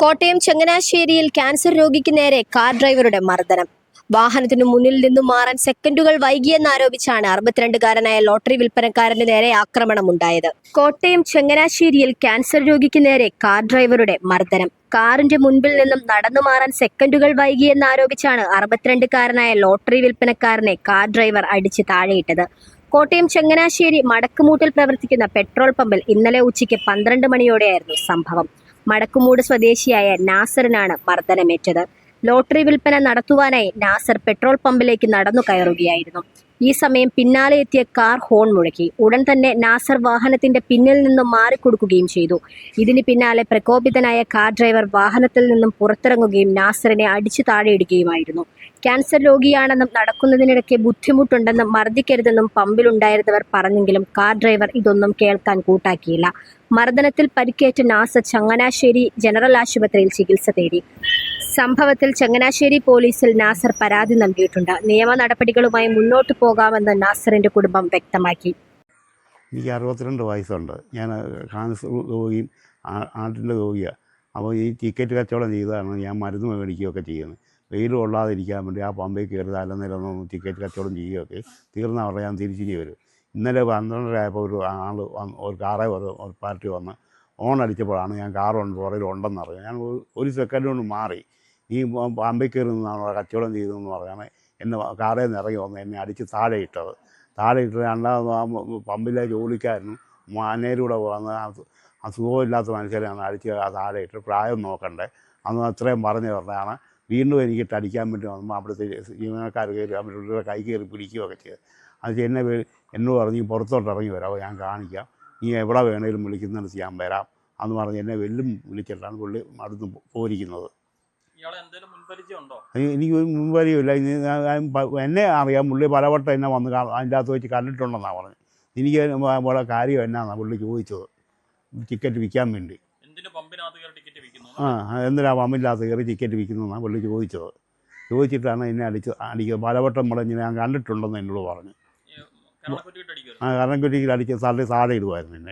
കോട്ടയം ചങ്ങനാശ്ശേരിയിൽ ക്യാൻസർ രോഗിക്ക് നേരെ കാർ ഡ്രൈവറുടെ മർദ്ദനം. വാഹനത്തിനു മുന്നിൽ നിന്നും മാറാൻ സെക്കൻഡുകൾ വൈകിയെന്നാരോപിച്ചാണ് അറുപത്തിരണ്ടുകാരനായ ലോട്ടറി വിൽപ്പനക്കാരന് നേരെ ആക്രമണമുണ്ടായത്. കോട്ടയം ചങ്ങനാശ്ശേരിയിൽ ക്യാൻസർ രോഗിക്ക് നേരെ കാർ ഡ്രൈവറുടെ മർദ്ദനം. കാറിന്റെ മുൻപിൽ നിന്നും നടന്നു മാറാൻ സെക്കൻഡുകൾ വൈകിയെന്നാരോപിച്ചാണ് അറുപത്തിരണ്ടുകാരനായ ലോട്ടറി വിൽപ്പനക്കാരനെ കാർ ഡ്രൈവർ അടിച്ച് താഴെയിട്ടത്. കോട്ടയം ചങ്ങനാശ്ശേരി മടക്കുമൂട്ടിൽ പ്രവർത്തിക്കുന്ന പെട്രോൾ പമ്പിൽ ഇന്നലെ ഉച്ചയ്ക്ക് പന്ത്രണ്ട് മണിയോടെയായിരുന്നു സംഭവം. മടക്കുമൂട് സ്വദേശിയായ നാസറിനാണ് മർദ്ദനമേറ്റത്. ലോട്ടറി വിൽപ്പന നടത്തുവാനായി നാസർ പെട്രോൾ പമ്പിലേക്ക് നടന്നു കയറുകയായിരുന്നു. ഈ സമയം പിന്നാലെ എത്തിയ കാർ ഹോൺ മുഴക്കി. ഉടൻ തന്നെ നാസർ വാഹനത്തിന്റെ പിന്നിൽ നിന്നും മാറിക്കൊടുക്കുകയും ചെയ്തു. ഇതിന് പിന്നാലെ പ്രകോപിതനായ കാർ ഡ്രൈവർ വാഹനത്തിൽ നിന്നും പുറത്തിറങ്ങുകയും നാസറിനെ അടിച്ചു താഴെയിടുകയുമായിരുന്നു ക്യാൻസർ രോഗിയാണെന്നും നടക്കുന്നതിനിടയ്ക്ക് ബുദ്ധിമുട്ടുണ്ടെന്നും മർദ്ദിക്കരുതെന്നും പമ്പിലുണ്ടായിരുന്നവർ പറഞ്ഞെങ്കിലും കാർ ഡ്രൈവർ ഇതൊന്നും കേൾക്കാൻ കൂട്ടാക്കിയില്ല. മർദ്ദനത്തിൽ പരിക്കേറ്റ നാസർ ചങ്ങനാശ്ശേരി ജനറൽ ആശുപത്രിയിൽ ചികിത്സ തേടി. സംഭവത്തിൽ ചങ്ങനാശ്ശേരി പോലീസിൽ നാസർ പരാതി നൽകിയിട്ടുണ്ട്. നിയമ നടപടികളുമായി മുന്നോട്ടു പോകാമെന്ന് നാസറിന്റെ കുടുംബം വ്യക്തമാക്കി. എനിക്ക് അറുപത്തിരണ്ട് വയസ്സുണ്ട്. ഞാൻ കാൻസർ രോഗിയും ആട്ടിന്റെ രോഗിയാണ് അപ്പോൾ ഈ ടിക്കറ്റ് കച്ചവടം ചെയ്തതാണ് ഞാൻ മരുന്ന് മേടിക്കുകയൊക്കെ ചെയ്യുന്നത് വെയിൽ കൊള്ളാതിരിക്കാൻ വേണ്ടി ആ പമ്പയിൽ കയറി തലനിലൊന്നും ടിക്കറ്റ് കച്ചവടം ചെയ്യുകയൊക്കെ തീർന്ന പറഞ്ഞാൽ ഞാൻ തിരിച്ചിനി വരും. ഇന്നലെ പന്ത്രണ്ടര ആയപ്പോൾ ഒരു ആൾ വന്ന് ഒരു കാറേ ഒരു പാർട്ടി വന്ന് ഓൺ അടിച്ചപ്പോഴാണ് ഞാൻ കാറുണ്ട് പുറകിൽ ഉണ്ടെന്ന് അറിയാം. ഞാൻ ഒരു- സെക്കൻഡ് കൊണ്ട് മാറി. ഈ പമ്പയിൽ കയറി നിന്നാണ് കച്ചവടം ചെയ്തതെന്ന് പറഞ്ഞാൽ എന്നെ കാറേ നിന്ന് ഇറങ്ങി വന്ന് എന്നെ അടിച്ച് താഴെ ഇട്ടത് താഴെ ഇട്ട് രണ്ടാമത് പമ്പിലെ ജോലിക്കാരനും മാനേരൂടെ വന്ന് ആ സു- ആ സുഖമില്ലാത്ത മനുഷ്യരെയാണ് അടിച്ച് താഴെ ഇട്ട് പ്രായം നോക്കണ്ടേ. അന്ന് അത്രയും പറഞ്ഞു പറഞ്ഞാണ് വീണ്ടും എനിക്ക് അടിക്കാൻ വേണ്ടി വന്നപ്പോൾ അവിടുത്തെ ജീവനക്കാർ കയറി അവരുടെ കൈ കയറി പിടിക്കുകയൊക്കെ ചെയ്ത്. അത് എന്നെ എന്നോട് പറഞ്ഞ് പുറത്തോട്ട് ഇറങ്ങി വരാമോ ഞാൻ കാണിക്കാം. നീ എവിടെ വേണേലും വിളിക്കുന്നിടത്ത് ഞാൻ വരാം. അന്ന് പറഞ്ഞ് എന്നെ വെല്ലും വിളിച്ചിട്ടാണ് പുള്ളി അടുത്ത് പോയിരിക്കുന്നത്. എനിക്ക് ഒരു മുൻപരിചയമില്ല. എന്നെ അറിയാം. പുള്ളി പലവട്ടം എന്നെ വന്ന് അതിന്റെ അകത്ത് വെച്ച് കണ്ടിട്ടുണ്ടെന്നാണ് പറഞ്ഞത്. എനിക്ക് ഇവിടെ കാര്യം എന്നാന്നാണ് പുള്ളി ചോദിച്ചത്. ടിക്കറ്റ് വിൽക്കാൻ വേണ്ടി. പമ്പിനകത്ത് ആ എന്തിനാ പമ്പില്ലാത്ത കയറി ടിക്കറ്റ് വിൽക്കുന്നതെന്നാണ് പുള്ളി ചോദിച്ചത്. ചോദിച്ചിട്ടാണ് എന്നെ അടിച്ച് അടിക്കുക. പലവട്ടം മുടങ്ങി ഞാൻ കണ്ടിട്ടുണ്ടെന്ന് എന്നോട് പറഞ്ഞു. ആ കാരണം കുറ്റിയിൽ അടിച്ച് സാറിന്റെ താഴെ ഇടുമായിരുന്നു എന്നെ.